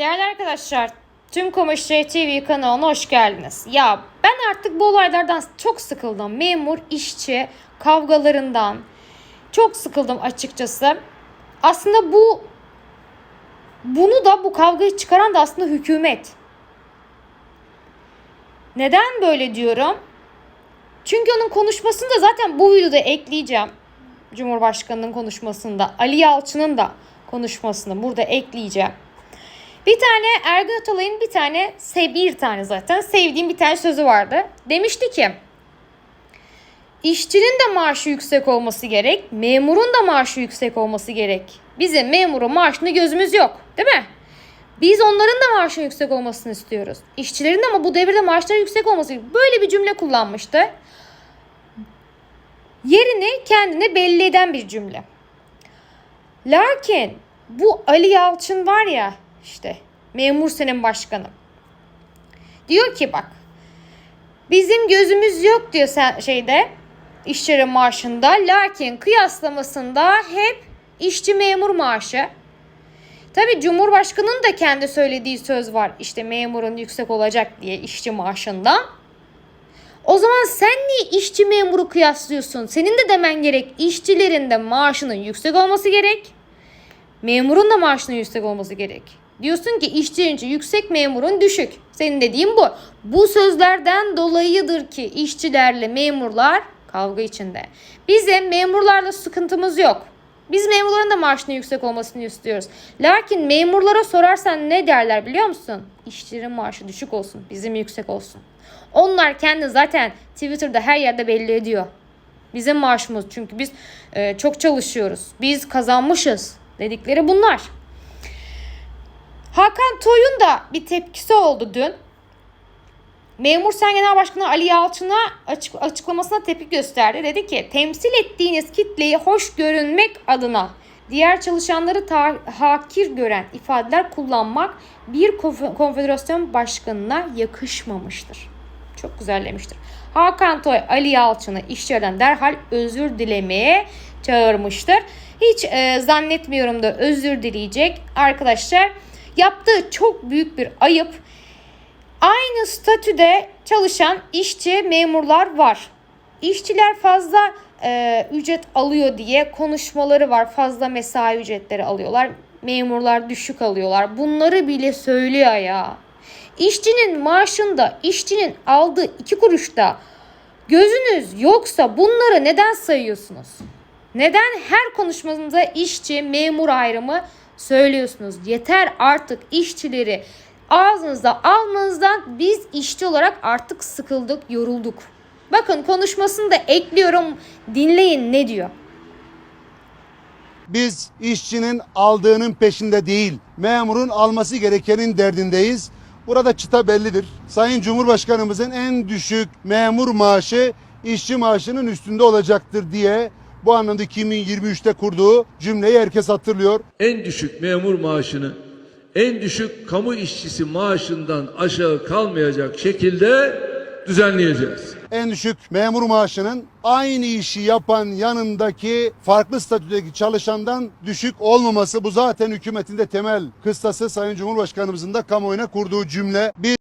Değerli arkadaşlar, tüm Komeşre TV kanalına hoş geldiniz. Ya ben artık bu olaylardan çok sıkıldım. Memur, işçi kavgalarından çok sıkıldım açıkçası. Aslında bu bunu da bu kavgayı çıkaran da aslında hükümet. Neden böyle diyorum? Çünkü onun konuşmasını da zaten bu videoda ekleyeceğim. Cumhurbaşkanının konuşmasında, Ali Yalçın'ın da konuşmasını burada ekleyeceğim. Bir tane Ergun Atalay'ın bir tane, bir tane zaten sevdiğim bir tane sözü vardı. Demişti ki, işçinin de maaşı yüksek olması gerek, memurun da maaşı yüksek olması gerek. Bizim memurun maaşında gözümüz yok, değil mi? Biz onların da maaşının yüksek olmasını istiyoruz. İşçilerin de ama bu devirde maaşları yüksek olması gerekiyor. Böyle bir cümle kullanmıştı. Yerini kendine belli eden bir cümle. Lakin bu Ali Yalçın var ya işte memur senin başkanı. Diyor ki bak bizim gözümüz yok diyor sen şeyde işçilerin maaşında. Lakin kıyaslamasında hep işçi memur maaşı. Tabi Cumhurbaşkanı'nın da kendi söylediği söz var. İşte memurun yüksek olacak diye işçi maaşından. O zaman sen niye işçi memuru kıyaslıyorsun? Senin de demen gerek işçilerin de maaşının yüksek olması gerek. Memurun da maaşının yüksek olması gerek. Diyorsun ki işçinin yüksek memurun düşük. Senin dediğin bu. Bu sözlerden dolayıdır ki işçilerle memurlar kavga içinde. Bizim memurlarla sıkıntımız yok. Biz memurların da maaşının yüksek olmasını istiyoruz. Lakin memurlara sorarsan ne derler biliyor musun? İşçilerin maaşı düşük olsun, bizim yüksek olsun. Onlar kendi zaten Twitter'da her yerde belli ediyor. Bizim maaşımız çünkü biz e, çok çalışıyoruz. Biz kazanmışız dedikleri bunlar. Hakan Toy'un da bir tepkisi oldu dün. Memur Sen Genel Başkanı Ali Yalçın'a açık, açıklamasına tepki gösterdi. Dedi ki temsil ettiğiniz kitleyi hoş görünmek adına diğer çalışanları ta- hakir gören ifadeler kullanmak bir konf- konfederasyon başkanına yakışmamıştır. Çok güzel demiştir. Hakan Toy Ali Yalçın'ı işçilerden derhal özür dilemeye çağırmıştır. Hiç e, zannetmiyorum da özür dileyecek arkadaşlar. Yaptığı çok büyük bir ayıp. Aynı statüde çalışan işçi memurlar var. İşçiler fazla e, ücret alıyor diye konuşmaları var. Fazla mesai ücretleri alıyorlar. Memurlar düşük alıyorlar. Bunları bile söylüyor ya. İşçinin maaşında, işçinin aldığı iki kuruşta gözünüz yoksa bunları neden sayıyorsunuz? Neden her konuşmanızda işçi, memur ayrımı söylüyorsunuz? Yeter artık işçileri ağzınızda almanızdan biz işçi olarak artık sıkıldık, yorulduk. Bakın konuşmasını da ekliyorum. Dinleyin ne diyor. Biz işçinin aldığının peşinde değil, memurun alması gerekenin derdindeyiz. Burada çıta bellidir. Sayın Cumhurbaşkanımızın en düşük memur maaşı işçi maaşının üstünde olacaktır diye bu anlamda 2023'te kurduğu cümleyi herkes hatırlıyor. en düşük memur maaşını en düşük kamu işçisi maaşından aşağı kalmayacak şekilde düzenleyeceğiz. En düşük memur maaşının aynı işi yapan yanındaki farklı statüdeki çalışandan düşük olmaması bu zaten hükümetin de temel kıstası Sayın Cumhurbaşkanımızın da kamuoyuna kurduğu cümle. Bir